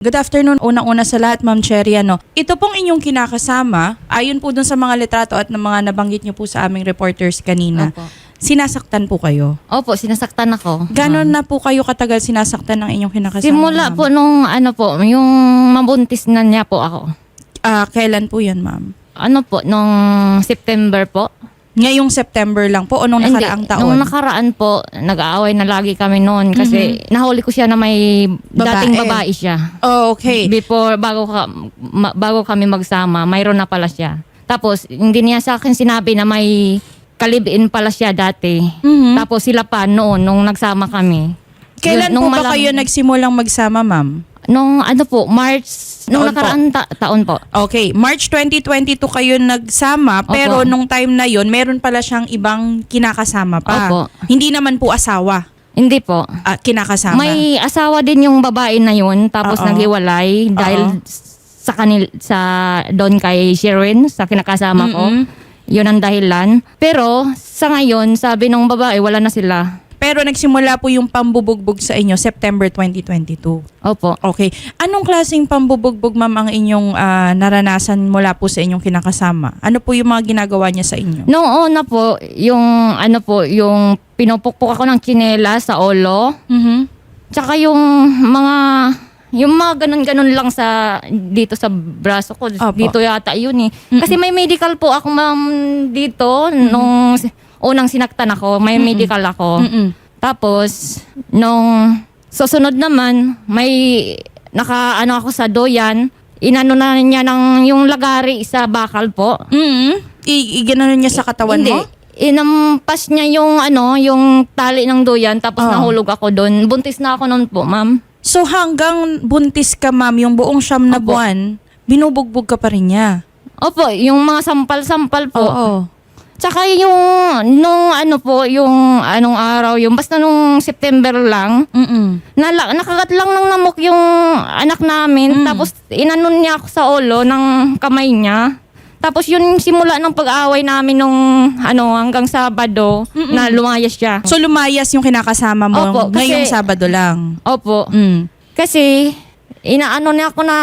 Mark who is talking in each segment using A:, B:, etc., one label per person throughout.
A: Good afternoon. Unang-una sa lahat, Ma'am Cherry. Ano, ito pong inyong kinakasama, ayon po dun sa mga litrato at ng mga nabanggit niyo po sa aming reporters kanina,
B: Opo.
A: sinasaktan po kayo.
B: Opo, sinasaktan ako.
A: Ganon na po kayo katagal sinasaktan ng inyong kinakasama?
B: Simula
A: ma'am?
B: po nung ano po, yung mabuntis na niya po ako.
A: Ah, kailan po yan, ma'am?
B: Ano po, nung September po.
A: Ngayong September lang po o nung
B: Hindi,
A: nakaraang taon?
B: Nung nakaraan po, nag-aaway na lagi kami noon kasi nahuli ko siya na may dating
A: Babae.
B: babae siya.
A: oh, okay.
B: Before, bago, ka, ma- bago kami magsama, mayroon na pala siya. Tapos, hindi niya sa akin sinabi na may kalibin pala siya dati.
A: Mhm.
B: Tapos sila pa noon, nung nagsama kami.
A: Kailan
B: Yun, nung
A: po ba
B: malam-
A: kayo nagsimulang magsama, ma'am?
B: Nung ano po, March, nung
A: Taon po.
B: nakaraan ta- taon po.
A: Okay, March 2022 kayo nagsama,
B: Opo.
A: pero nung time na yon meron pala siyang ibang kinakasama pa.
B: Opo.
A: Hindi naman po asawa,
B: Hindi po.
A: ah, kinakasama.
B: May asawa din yung babae na yun, tapos
A: Oo.
B: naghiwalay dahil
A: Oo.
B: sa kanil sa doon kay Sherwin, sa kinakasama ko.
A: Mm-mm.
B: Yun ang dahilan. Pero sa ngayon, sabi ng babae, wala na sila.
A: Pero nagsimula po yung pambubugbog sa inyo September 2022.
B: Opo.
A: Okay. Anong klaseng pambubugbog, ma'am, ang inyong ah, naranasan mula po sa inyong kinakasama? Ano po yung mga ginagawa niya sa inyo?
B: Noong una po, yung ano po, yung pinupukpok ako ng tsinela sa olo.
A: Mhm.
B: Tsaka yung mga yung mga ganun-ganun lang sa dito sa braso ko.
A: Opo.
B: Dito yata yun eh. Kasi may medical po ako ma'am dito nung unang sinaktan ako, may medical ako.
A: Mm-mm.
B: Tapos nung susunod naman may naka ano ako sa doyan, inano na niya ng yung lagari sa bakal po.
A: Mhm. I- niya sa katawan
B: Hindi.
A: mo?
B: Inampas niya yung ano, yung tali ng doyan tapos
A: Oh.
B: nahulog ako doon. Buntis na ako noon po, ma'am.
A: So hanggang buntis ka, ma'am, yung buong siyam na
B: Opo.
A: buwan, binubugbog ka pa rin niya.
B: Opo, yung mga sampal-sampal po.
A: Oo.
B: Tsaka yung, nung ano po, yung anong araw, yung basta nung September lang,
A: Mm-mm.
B: nala, nakagat lang ng namok yung anak namin.
A: Mm.
B: Tapos inanon niya ako sa ulo ng kamay niya. Tapos yun yung simula ng pag-aaway namin nung ano, hanggang Sabado na lumayas siya.
A: So lumayas yung kinakasama mo
B: Opo, kasi-
A: ngayong Sabado lang.
B: Opo.
A: Mm.
B: Kasi, inaano niya ako na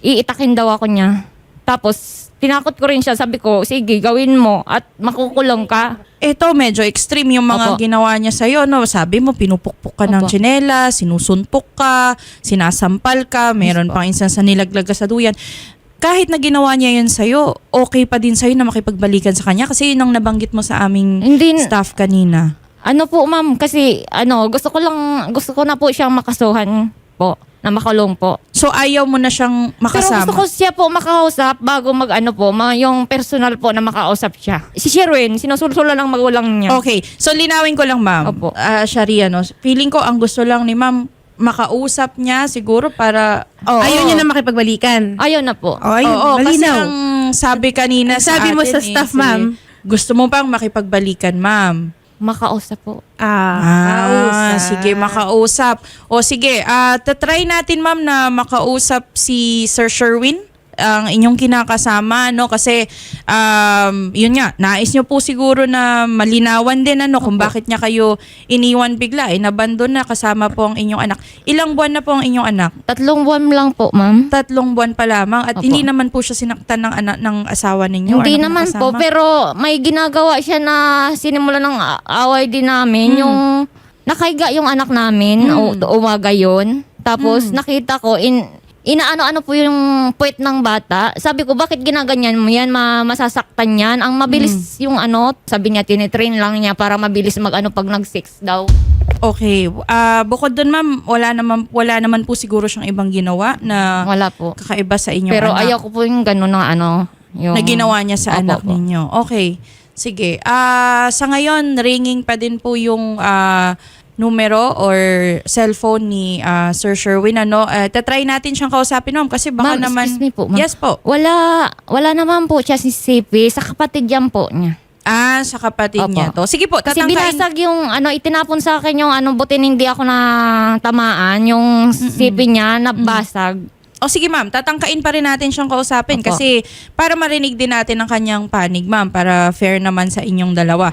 B: iitakin daw ako niya. Tapos, tinakot ko rin siya. Sabi ko, sige, gawin mo at makukulong ka.
A: Ito, medyo extreme yung mga
B: Opo.
A: ginawa niya sa'yo. No? Sabi mo, pinupukpok ka ng
B: Opo.
A: tsinela, sinusuntok ka, sinasampal ka, meron
B: po.
A: pang insan sa nilaglag ka sa duyan. Kahit na ginawa niya yun sa'yo, okay pa din sa'yo na makipagbalikan sa kanya kasi yun ang nabanggit mo sa aming
B: Hindi,
A: staff kanina.
B: ano po ma'am, kasi ano, gusto ko lang, gusto ko na po siyang makasuhan po, na makulong po.
A: So ayaw mo na siyang
B: Pero
A: makasama.
B: gusto ko siya po makausap bago mag ano po, ma- yung personal po na makausap siya. Si Sherwin, sinusulsula ng magulang niya.
A: Okay. So, linawin ko lang, ma'am.
B: Opo.
A: Ah, Sharia, no? Feeling ko, ang gusto lang ni ma'am, makausap niya siguro para... Oo.
C: Ayaw niya na makipagbalikan.
B: Ayun na po.
C: Oh, ayun,
A: Oo, kasi
C: malinaw.
A: ang sabi kanina sa
C: Sabi mo
A: atin
C: sa staff,
A: eh,
C: ma'am.
A: Gusto mo pang makipagbalikan, ma'am.
B: Makausap po.
A: Ah, sige, makausap. O sige, ah tatry natin ma'am na makausap si Sir Sherwin ang inyong kinakasama no kasi um yun nga nais nyo po siguro na malinawan din ano kung bakit niya kayo iniwan bigla eh nabandon na kasama po ang inyong anak ilang buwan na po ang inyong anak
B: Tatlong buwan lang po, ma'am.
A: tatlong buwan pa lamang at
B: Opo.
A: hindi naman po siya sinaktan ng anak ng asawa ninyo
B: Hindi
A: ng
B: naman po, pero may ginagawa siya na sinimula ng away din namin.
A: Mm.
B: Yung nakaiga yung anak namin,
A: Mm.
B: o umaga yun. Tapos nakita ko, in, inaano-ano po yung puwet ng bata. Sabi ko, bakit ginaganyan mo yan? Ma- masasaktan yan. Ang mabilis
A: Mm.
B: yung ano, sabi niya, tinitrain lang niya para mabilis mag-ano pag nag-six daw.
A: Okay. Ah, bukod doon ma'am, wala naman wala naman po siguro siyang ibang ginawa na
B: Wala po.
A: kakaiba sa inyong
B: Pero
A: anak
B: ayaw ko po yung gano'n na ano. Yung,
A: na ginawa niya sa
B: Opo
A: anak
B: po.
A: ninyo. Okay. Sige. Ah, sa ngayon ringing pa din po yung ah, numero or cellphone ni ah, Sir Sherwin ano. Uh, tatry natin siyang kausapin ma'am kasi baka
B: Ma'am,
A: naman
B: excuse me po, ma'am.
A: Yes po.
B: Wala, wala naman po siya si CP. Sa kapatid yan po niya.
A: Ah, sa kapatid
B: Opo.
A: niya to. Sige po,
B: Kasi
A: tatangkain.
B: binasag yung ano, itinapon sa akin yung ano, buti hindi ako na tamaan. Yung CP niya, nabasag.
A: O sige ma'am, tatangkain pa rin natin siyang kausapin
B: Opo.
A: kasi para marinig din natin ang kanyang panig ma'am para fair naman sa inyong dalawa.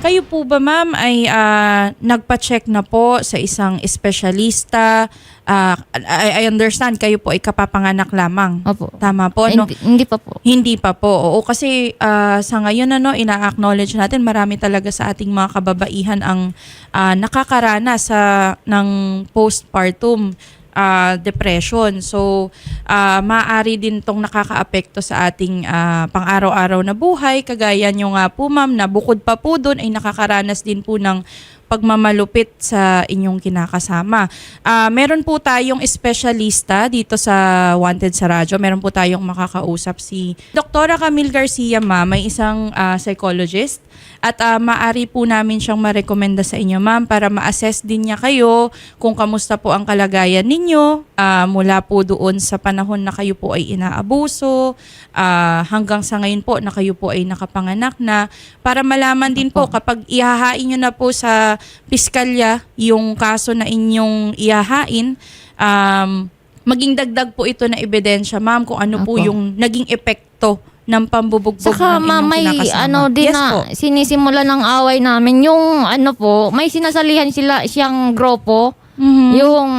A: Kayo po ba ma'am ay ah, nagpa-check na po sa isang espesyalista? Ah, I, I understand kayo po ay kapapanganak lamang.
B: Opo.
A: Tama po,
B: Ay,
A: no?
B: hindi, hindi pa po.
A: Hindi pa po. Oo, kasi ah, sa ngayon ano, ina-acknowledge natin marami talaga sa ating mga kababaihan ang ah, nakakaranas sa ng postpartum ah, depression. So, ah, maaari din tong nakakaapekto sa ating ah, pang-araw-araw na buhay. Kagaya nyo nga po ma'am na bukod pa po doon ay nakakaranas din po ng pagmamalupit sa inyong kinakasama. Ah, meron po tayong espesyalista dito sa Wanted sa Radyo. Meron po tayong makakausap si Dr. Camille Garcia, ma'am. May isang ah, psychologist. At ah, maari po namin siyang marekomenda sa inyo, ma'am, para ma-assess din niya kayo kung kamusta po ang kalagayan ninyo ah, mula po doon sa panahon na kayo po ay inaabuso ah, hanggang sa ngayon po na kayo po ay nakapanganak na para malaman din po kapag ihahain nyo na po sa piskalya yung kaso na inyong ihahain, um, maging dagdag po ito na ebidensya, ma'am, kung ano po
B: Opo.
A: yung naging epekto ng pambubugbog
B: Saka
A: ng
B: ma,
A: inyong
B: may
A: kinakasama.
B: ano din
A: yes
B: na
A: po.
B: sinisimula ng away namin. Yung ano po, may sinasalihan sila siyang grupo.
A: Mhm.
B: Yung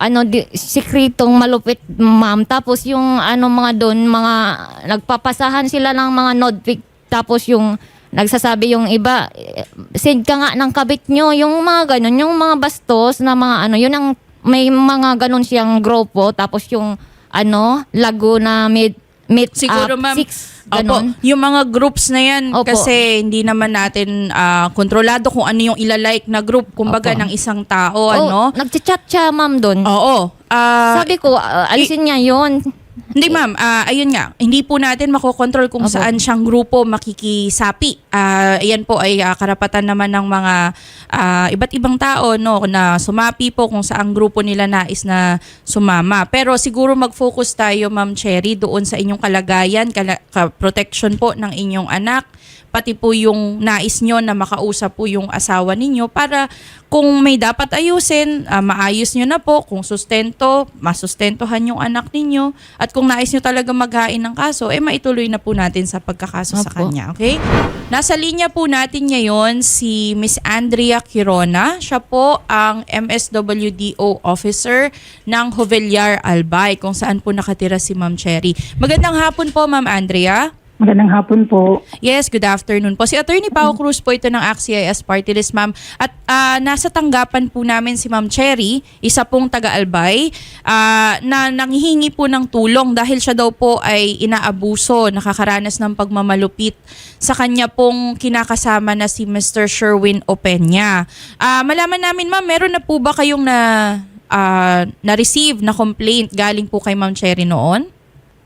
B: ano di, sikretong malupit ma'am. Tapos yung ano mga doon, mga nagpapasahan sila ng mga nodpic. Tapos yung nagsasabi yung iba, eh, send ka nga ng kabit nyo. Yung mga ganun, yung mga bastos na mga ano, yun ang may mga ganun siyang grupo. Tapos yung ano, Laguna Meet, meet
A: Siguro,
B: up,
A: ma'am,
B: six,
A: Opo,
B: ganun.
A: yung mga groups na yan
B: Opo.
A: kasi hindi naman natin ah, kontrolado kung ano yung ilalike na group kumbaga
B: Opo.
A: ng isang tao,
B: Oh,
A: ano?
B: nagchat siya, ma'am, doon.
A: Oo. Ah,
B: Sabi ko, ah, alisin niya yun.
A: Hindi ma'am, ah, ayun nga, hindi po natin makokontrol kung
B: Opo.
A: saan siyang grupo makikisapi. Ah, ayan po ay ah, karapatan naman ng mga ah, iba't ibang tao no na sumapi po kung saang grupo nila nais na sumama. Pero siguro mag-focus tayo ma'am Cherry doon sa inyong kalagayan, kala- ka- protection po ng inyong anak, pati po yung nais nyo na makausap po yung asawa ninyo para kung may dapat ayusin, ah, maayos nyo na po. Kung sustento, masustentohan yung anak ninyo. At kung nais nyo talaga maghain ng kaso, eh maituloy na po natin sa pagkakaso sa
B: Opo.
A: kanya. Okay? Nasa linya po natin ngayon si Miss Andrea Quirona. Siya po ang MSWDO officer ng Jovellar Albay kung saan po nakatira si Ma'am Cherry. Magandang hapon po Ma'am Andrea.
C: Magandang hapon po.
A: Yes, good afternoon po. Si Attorney Pao Cruz po ito ng AXIS Party List, ma'am. At ah, nasa tanggapan po namin si Ma'am Cherry, isa pong taga-albay, ah, na nanghihingi po ng tulong dahil siya daw po ay inaabuso, nakakaranas ng pagmamalupit sa kanya pong kinakasama na si Mr. Sherwin Opeña. Ah, malaman namin, ma'am, meron na po ba kayong na, ah, na-receive na complaint galing po kay Ma'am Cherry noon?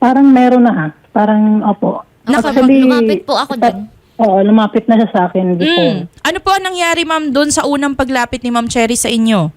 C: Parang meron na ha. Parang, opo.
B: Naka-
C: Actually,
B: lumapit po ako dun.
C: Oo, lumapit na siya sa akin
A: Mm.
C: before.
A: Ano po ang nangyari, ma'am, doon sa unang paglapit ni Ma'am Cherry sa inyo?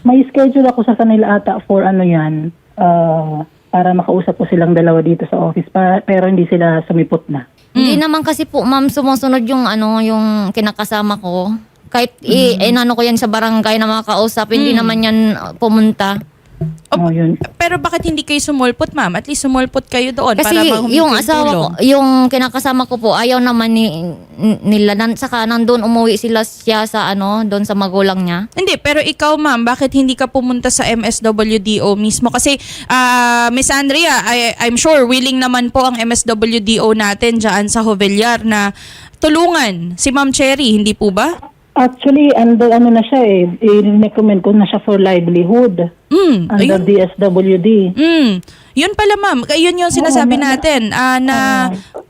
C: May schedule ako sa kanila ata for ano yan, ah, para makausap ko silang dalawa dito sa office, pa, pero hindi sila sumipot na.
B: Hindi naman kasi po, ma'am, sumusunod yung ano, yung kinakasama ko. Kahit i- inano ko yan sa barangay na makakausap, hindi naman yan uh, pumunta.
A: Oh,
C: Oh, yun.
A: Pero bakit hindi kayo sumulpot, ma'am? At least sumulpot kayo doon
B: Kasi
A: para mahumingi
B: yung
A: ng
B: asawa
A: tulong.
B: ko, yung kinakasama ko po, ayaw naman ni, n- nila. Nan, saka nandun umuwi sila siya sa ano, doon sa magulang niya.
A: Hindi, pero ikaw, ma'am, bakit hindi ka pumunta sa MSWDO mismo? Kasi, ah, Miss Andrea, I, I'm sure willing naman po ang MSWDO natin dyan sa Jovellar na tulungan si Ma'am Cherry, hindi po ba?
C: Actually, under ano na siya eh, i-recommend ko na siya for livelihood
A: Mm,
C: under
A: ayun.
C: DSWD.
A: Mm. Yun pala ma'am, yun yung sinasabi natin ah, na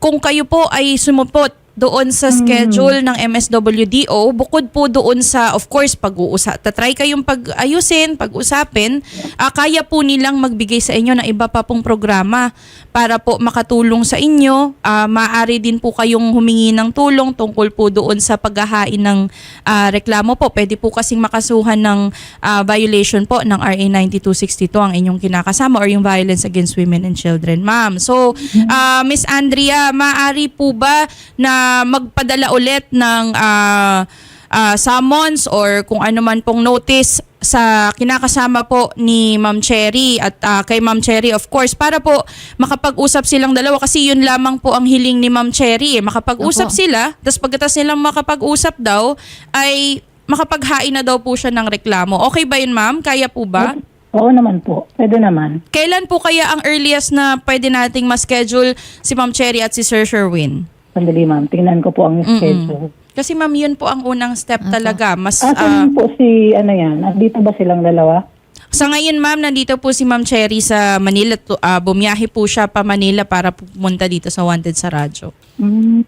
A: kung kayo po ay sumupot doon sa schedule ng MSWDO, bukod po doon sa, of course, pag-uusap, tatry kayong pag-ayusin, pag-usapin, ah, kaya po nilang magbigay sa inyo ng iba pa pong programa para po makatulong sa inyo. Ah, maaari din po kayong humingi ng tulong tungkol po doon sa paghahain ng ah, reklamo po. Pwede po kasing makasuhan ng ah, violation po ng RA 9262 ang inyong kinakasama or yung violence against women and children, ma'am. So, ah, Miss Andrea, maaari po ba na magpadala ulit ng ah, ah, summons or kung ano man pong notice sa kinakasama po ni Ma'am Cherry at ah, kay Ma'am Cherry of course para po makapag-usap silang dalawa kasi yun lamang po ang hiling ni Ma'am Cherry eh. makapag-usap
B: Opo.
A: sila tapos pagkatapos nilang makapag-usap daw ay makapaghain na daw po siya ng reklamo. Okay ba yun ma'am? Kaya po ba?
C: Oo naman po. Pwede naman.
A: Kailan po kaya ang earliest na pwede nating ma-schedule si Ma'am Cherry at si Sir Sherwin?
C: Sandali ma'am. Tingnan ko po ang schedule.
A: Kasi ma'am, yun po ang unang step talaga. Mas
C: Ah,
A: ah,
C: saan po si, ano yan? Nandito ba silang dalawa?
A: sa ngayon ma'am, nandito po si Ma'am Cherry sa Manila. Tu- ah, bumiyahe po siya pa Manila para pumunta dito sa Wanted sa radyo.
C: Mm.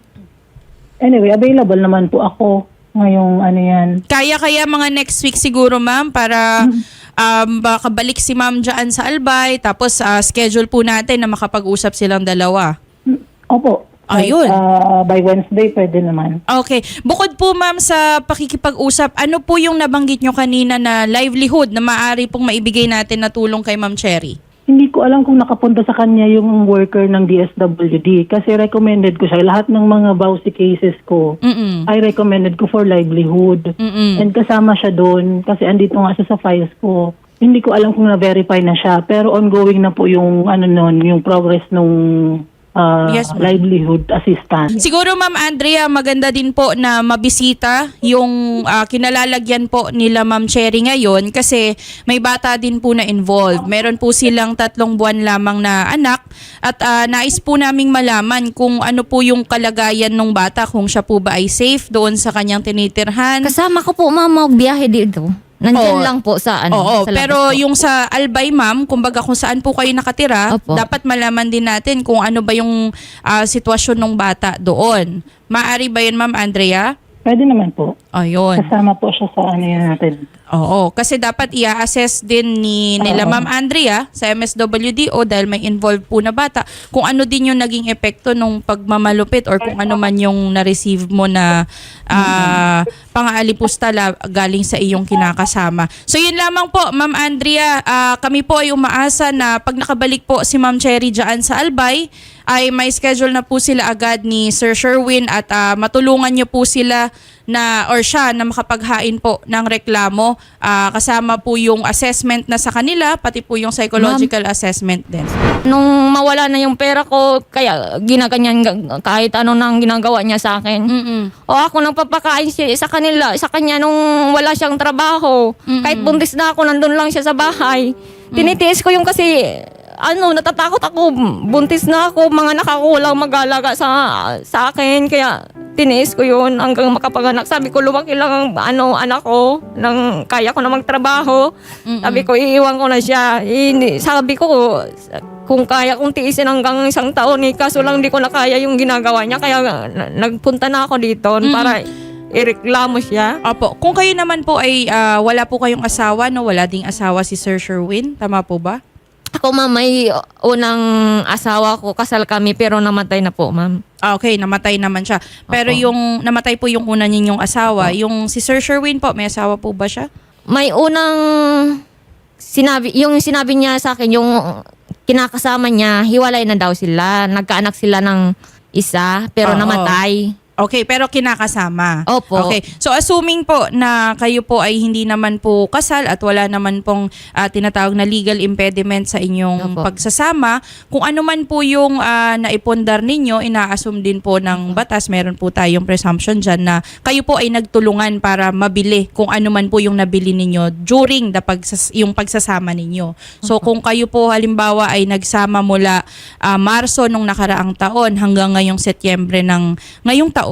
C: Anyway, available naman po ako ngayong ano yan.
A: Kaya kaya mga next week siguro ma'am para um, baka balik si ma'am dyan sa Albay tapos ah, schedule po natin na makapag-usap silang dalawa.
C: Mm, Opo.
A: Ayun.
C: Ah, by Wednesday, pwede naman.
A: Okay. Bukod po ma'am sa pakikipag-usap, ano po yung nabanggit nyo kanina na livelihood na maaari pong maibigay natin na tulong kay Ma'am Cherry?
C: Hindi ko alam kung nakapunta sa kanya yung worker ng DSWD kasi recommended ko siya. Lahat ng mga vowsy cases ko,
A: Mm-mm.
C: I recommended ko for livelihood.
A: Mm-mm.
C: And kasama siya doon kasi andito nga siya sa files ko. Hindi ko alam kung na-verify na siya pero ongoing na po yung ano nun, yung progress nung ah,
A: Yes,
C: livelihood assistance.
A: Siguro Ma'am Andrea, maganda din po na mabisita yung ah, kinalalagyan po nila Ma'am Cherry ngayon kasi may bata din po na involved. Meron po silang tatlong buwan lamang na anak at ah, nais po naming malaman kung ano po yung kalagayan ng bata, kung siya po ba ay safe doon sa kanyang tinitirhan.
B: Kasama ko po ma'am magbiyahe dito. Nandyan
A: Oo.
B: lang po sa ano.
A: Oo,
B: sa labas
A: pero
B: po.
A: yung sa Albay ma'am, kumbaga kung saan po kayo nakatira,
B: Opo.
A: dapat malaman din natin kung ano ba yung ah, sitwasyon ng bata doon. Maari ba yun ma'am Andrea?
C: Pwede naman po.
A: Ayun.
C: Kasama po siya sa ano yan natin.
A: Oo, kasi dapat i-assess din ni nila. Ma'am Andrea sa MSWDO dahil may involved po na bata kung ano din yung naging epekto nung pagmamalupit or kung ano man yung na-receive mo na ah, pang-aalipustala galing sa iyong kinakasama. So yun lamang po, Ma'am Andrea, ah, kami po ay umaasa na pag nakabalik po si Ma'am Cherry dyan sa Albay, ay may schedule na po sila agad ni Sir Sherwin at ah, matulungan niyo po sila na or siya na makapaghain po ng reklamo Ah, kasama po yung assessment na sa kanila pati po yung psychological assessment din.
B: Nung mawala na yung pera ko, kaya ginaganyan kahit ano nang ginagawa niya sa akin.
A: Mm-mm.
B: O ako nagpapakain siya sa kanila, sa kanya nung wala siyang trabaho. Kahit buntis na ako, nandun lang siya sa bahay. Tinitiis ko yung kasi, ano, natatakot ako. Buntis na ako, mga nakakulang mag-alaga sa, sa akin. Kaya tiniis ko yun hanggang makapanganak. Sabi ko, lumaki lang ang ano, anak ko. Nang kaya ko na magtrabaho. Sabi ko, iiwan ko na siya. Ini- sabi ko, kung kaya kong tiisin hanggang isang taon, eh, kaso lang di ko na kaya yung ginagawa niya. Kaya na- nagpunta na ako dito para ireklamo siya.
A: Opo, kung kayo naman po ay ah, wala po kayong asawa, no, wala ding asawa si Sir Sherwin, tama po ba?
B: Ako, ma'am, may unang asawa ko. Kasal kami, pero namatay na po, ma'am.
A: Ah, okay, namatay naman siya. Pero
B: Opo.
A: yung namatay po yung una ninyong asawa, yung si Sir Sherwin po, may asawa po ba siya?
B: May unang sinabi, yung sinabi niya sa akin, yung kinakasama niya, hiwalay na daw sila. Nagkaanak sila ng isa, pero
A: Oo.
B: namatay.
A: Okay, pero kinakasama.
B: Opo.
A: Okay. So assuming po na kayo po ay hindi naman po kasal at wala naman pong ah, tinatawag na legal impediment sa inyong
B: Opo.
A: pagsasama, kung ano man po yung ah, naipundar ninyo, ina-assume din po ng batas, meron po tayong presumption dyan na kayo po ay nagtulungan para mabili kung ano man po yung nabili ninyo during the pagsas- yung pagsasama ninyo. So kung kayo po halimbawa ay nagsama mula ah, Marso nung nakaraang taon hanggang ngayong Setyembre ng ngayong taon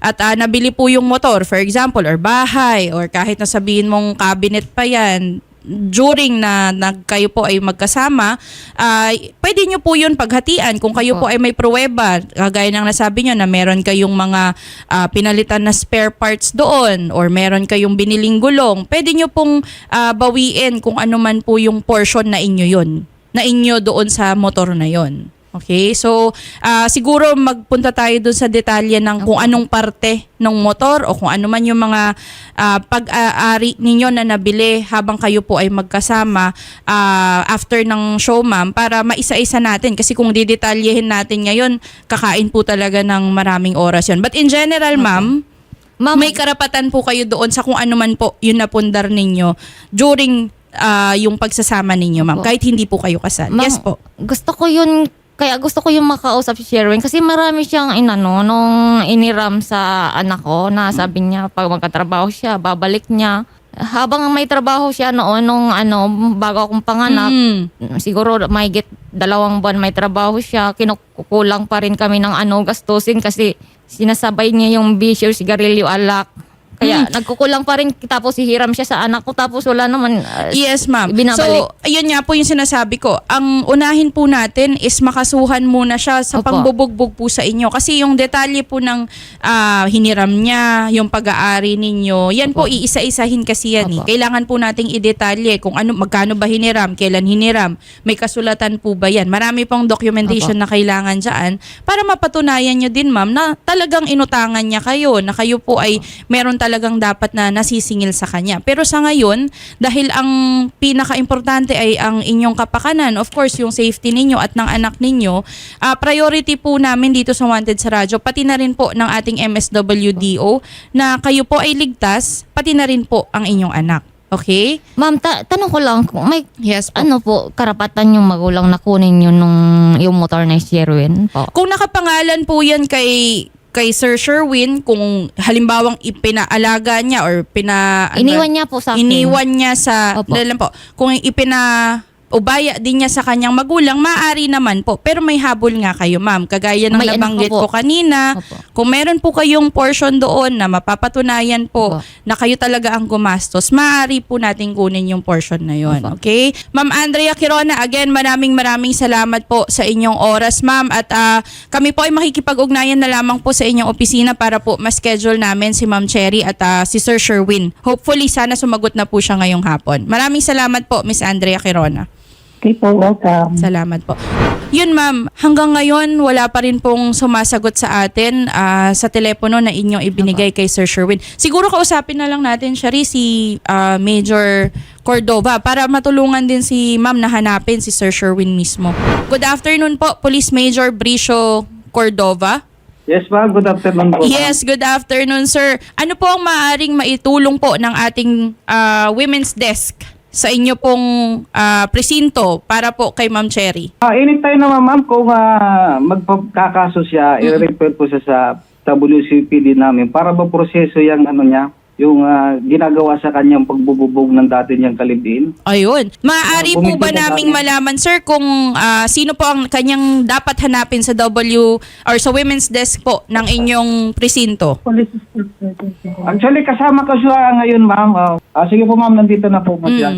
A: at ah, nabili po yung motor for example or bahay or kahit na sabihin mong cabinet pa yan during na nag kayo po ay magkasama, ay pwede nyo po yun paghatian kung kayo po ay may pruweba. Kagaya ng nasabi nyo na meron kayong mga ah, pinalitan na spare parts doon or meron kayong biniling gulong, pwede nyo pong ah, bawiin kung ano man po yung portion na inyo yun, na inyo doon sa motor na yon. Okay? So, ah, siguro magpunta tayo doon sa detalye ng kung anong parte ng motor o kung ano man yung mga ah, pag-aari ninyo na nabili habang kayo po ay magkasama ah, after ng show, ma'am, para maisa-isa natin. Kasi kung didetalyehin natin ngayon, kakain po talaga ng maraming oras yun. But in general, ma'am,
B: Ma'am-
A: may karapatan po kayo doon sa kung ano man po yung napundar ninyo during ah, yung pagsasama ninyo, ma'am. Kahit hindi po kayo kasal.
B: Ma'am,
A: yes po.
B: Gusto ko yun, kaya gusto ko yung makausap si Sherwin kasi marami siyang inano nung iniram sa anak ko na sabi niya pag magkatrabaho siya, babalik niya. Habang may trabaho siya noon nung ano, bago akong panganak,
A: Mm.
B: siguro may get dalawang buwan may trabaho siya, kinukulang pa rin kami ng ano, gastusin kasi sinasabay niya yung bisyo, sigarilyo, alak. Kaya nagkukulang pa rin tapos hihiram siya sa anak ko tapos wala naman. uh,
A: Yes, ma'am.
B: Binabalik.
A: So, ayun nga po yung sinasabi ko. Ang unahin po natin is makasuhan muna siya sa
B: Opo.
A: pangbubugbog po sa inyo. Kasi yung detalye po ng ah, hiniram niya, yung pag-aari ninyo, yan po iisa-isahin kasi yan. Eh.
B: Opo.
A: Kailangan po nating idetalye kung ano, magkano ba hiniram, kailan hiniram, may kasulatan po ba yan. Marami pong documentation na kailangan dyan para mapatunayan nyo din, ma'am, na talagang inutangan niya kayo, na kayo po ay meron talagang dapat na nasisingil sa kanya. Pero sa ngayon, dahil ang pinaka-importante ay ang inyong kapakanan, of course, yung safety ninyo at ng anak ninyo, ah, priority po namin dito sa Wanted sa Radyo, pati na rin po ng ating MSWDO, na kayo po ay ligtas, pati na rin po ang inyong anak. Okay?
B: Ma'am, ta- tanong ko lang, kung may
A: Yes po.
B: ano po, karapatan yung magulang na kunin yun nung yung motor na Sherwin po.
A: Kung nakapangalan po yan kay kay Sir Sherwin, kung halimbawang ipinaalaga niya or pina... ano,
B: Iniwan niya po sa akin.
A: Iniwan niya sa...
B: Opo.
A: Lang po, kung ipina ubaya din niya sa kanyang magulang, maaari naman po. Pero may habol nga kayo, ma'am. Kagaya ng
B: May anak
A: nabanggit ko kanina,
B: Opo.
A: kung meron po kayong portion doon na mapapatunayan po
B: Opo.
A: na kayo talaga ang gumastos, maaari po natin kunin yung portion na yon.
B: Opo.
A: Okay? Ma'am Andrea Quirona, again, maraming maraming salamat po sa inyong oras, ma'am. At ah, kami po ay makikipag-ugnayan na lamang po sa inyong opisina para po ma-schedule namin si Ma'am Cherry at ah, si Sir Sherwin. Hopefully, sana sumagot na po siya ngayong hapon. Maraming salamat po, Miss Andrea Quirona.
C: Okay po, welcome.
A: Salamat po. Yun ma'am, hanggang ngayon wala pa rin pong sumasagot sa atin ah, sa telepono na inyong ibinigay kay Sir Sherwin. Siguro kausapin na lang natin siya rin si ah, Major Cordova para matulungan din si ma'am na hanapin si Sir Sherwin mismo. Good afternoon po, Police Major Bricio Cordova.
D: Yes, ma'am. Good afternoon po. ma'am.
A: Yes, good afternoon sir. Ano po ang maaaring maitulong po ng ating ah, women's desk sa inyo pong ah, presinto para po kay Ma'am Cherry?
D: Ah, anytime naman, ma'am, kung uh, magpagkakaso siya, i-refer po siya sa WCPD namin para maproseso yung ano niya, yung ah, ginagawa sa kanyang pagbububog ng dati niyang kalibin.
A: Ayun. Maaari
D: Ah,
A: po ba naming
D: tayo.
A: malaman, sir, kung ah, sino po ang kanyang dapat hanapin sa W or sa women's desk po ng inyong presinto?
D: Actually, kasama ko siya ngayon, ma'am. Ah, sige po, ma'am, nandito na po po siya.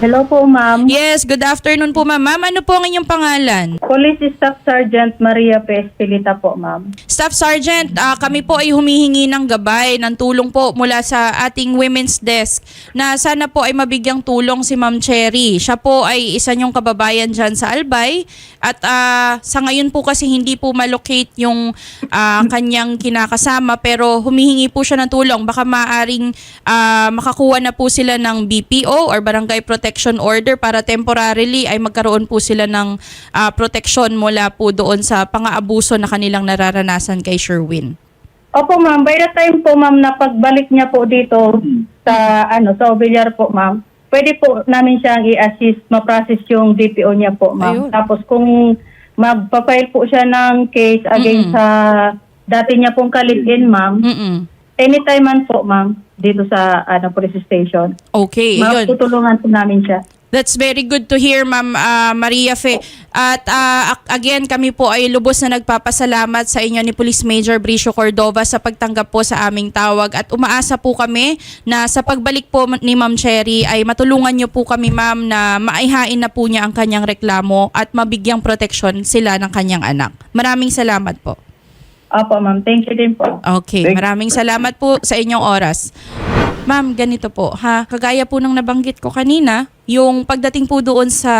E: Hello po, ma'am.
A: Yes, good afternoon po, ma'am. Ma'am, ano po ang inyong pangalan?
E: Police Staff Sergeant Maria P. Espilita po, ma'am.
A: Staff Sergeant, ah, kami po ay humihingi ng gabay, ng tulong po mula sa ating women's desk na sana po ay mabigyang tulong si Ma'am Cherry. Siya po ay isa niyong kababayan dyan sa Albay at ah, sa ngayon po kasi hindi po malocate yung ah, kanyang kinakasama pero humihingi po siya ng tulong. Baka maaring ah, makakuha na po sila ng BPO or Barangay Protection Order para temporarily ay magkaroon po sila ng ah, protection mula po doon sa pang-aabuso na kanilang nararanasan kay Sherwin.
E: Opo, ma'am. By the time po, ma'am, na pagbalik niya po dito sa, ano, sa Ovillar po, ma'am, pwede po namin siyang i-assist, ma-process yung DPO niya po, ma'am.
A: Ayun.
E: Tapos kung magpa-file po siya ng case against
A: Mm-mm.
E: sa dati niya pong kalibin, ma'am,
A: Mm-mm.
E: Anytime man po, ma'am, dito sa, ano, police station.
A: Okay, yun.
E: Matutulungan po namin siya.
A: That's very good to hear, Ma'am ah, Maria Fe. At ah, ak- again, kami po ay lubos na nagpapasalamat sa inyo ni Police Major Bricio Cordova sa pagtanggap po sa aming tawag. At umaasa po kami na sa pagbalik po ni Ma'am Cherry ay matulungan niyo po kami, Ma'am, na maihain na po niya ang kanyang reklamo at mabigyang proteksyon sila ng kanyang anak. Maraming salamat po.
E: Opo, ma'am. Thank you din po.
A: Okay,
D: Thank-
A: maraming salamat po sa inyong oras. Ma'am, ganito po ha. Kagaya po ng nabanggit ko kanina, yung pagdating po doon sa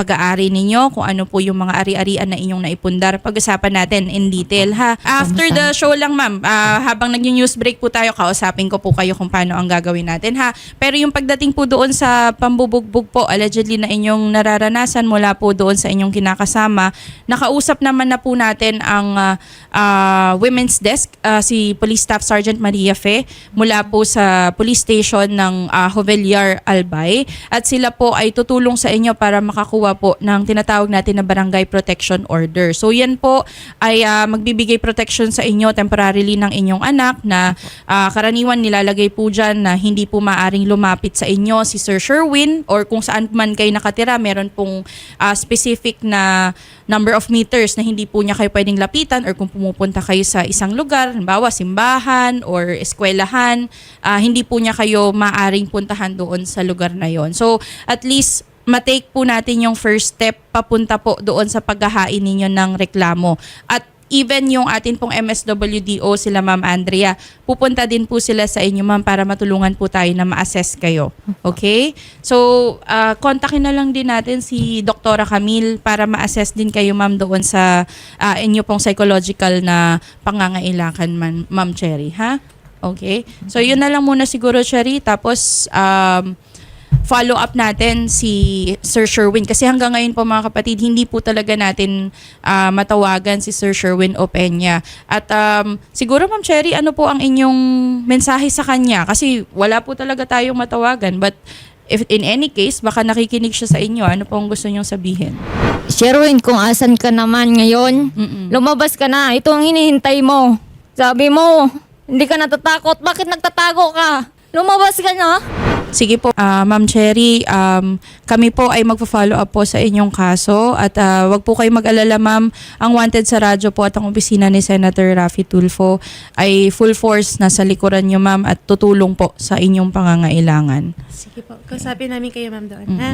A: pag-aari ninyo, kung ano po yung mga ari-arian na inyong naipundar. Pag-usapan natin in detail ha. After the show lang ma'am, ah, habang nag-news break po tayo, kausapin ko po kayo kung paano ang gagawin natin ha. Pero yung pagdating po doon sa pambubugbog po, allegedly na inyong nararanasan mula po doon sa inyong kinakasama, nakausap naman na po natin ang ah, ah, women's desk, ah, si Police Staff Sergeant Maria Fe, mula po sa police station ng ah, Jovellar Albay. At sila po ay tutulong sa inyo para makakuha po ng tinatawag natin na Barangay Protection Order. So yan po ay ah, magbibigay protection sa inyo temporarily ng inyong anak na ah, karaniwan nilalagay po dyan na hindi po maaring lumapit sa inyo si Sir Sherwin or kung saan man kayo nakatira, meron pong ah, specific na number of meters na hindi po niya kayo pwedeng lapitan or kung pumupunta kayo sa isang lugar, halimbawa simbahan or eskwelahan, ah, hindi po niya kayo maaring puntahan doon sa lugar na yon. So at least matake po natin yung first step papunta po doon sa paghahain ninyo ng reklamo. At even yung atin pong MSWDO, sila Ma'am Andrea, pupunta din po sila sa inyo Ma'am para matulungan po tayo na ma-assess kayo. Okay? So, ah, kontakin na lang din natin si Doktora Camille para ma-assess din kayo Ma'am doon sa ah, inyo pong psychological na pangangailangan man, Ma'am Cherry, ha? Okay? So, yun na lang muna siguro, Cherry. Tapos, um, follow up natin si Sir Sherwin kasi hanggang ngayon po mga kapatid hindi po talaga natin ah, matawagan si Sir Sherwin Opeña at um, siguro Ma'am Cherry ano po ang inyong mensahe sa kanya kasi wala po talaga tayong matawagan but if in any case baka nakikinig siya sa inyo ano po ang gusto niyong sabihin
B: Sherwin, kung asan ka naman ngayon,
A: Mm-mm.
B: lumabas ka na. Ito ang hinihintay mo. Sabi mo, hindi ka natatakot. Bakit nagtatago ka? Lumabas ka na.
A: Sige po, ah, Ma'am Cherry, um, kami po ay magpa-follow up po sa inyong kaso at ah, wag po kayo mag-alala ma'am, ang wanted sa radyo po at ang opisina ni Senator Raffy Tulfo ay full force nasa likuran niyo ma'am at tutulong po sa inyong pangangailangan.
F: Sige po. Kausapin namin kayo, ma'am, doon. Ha?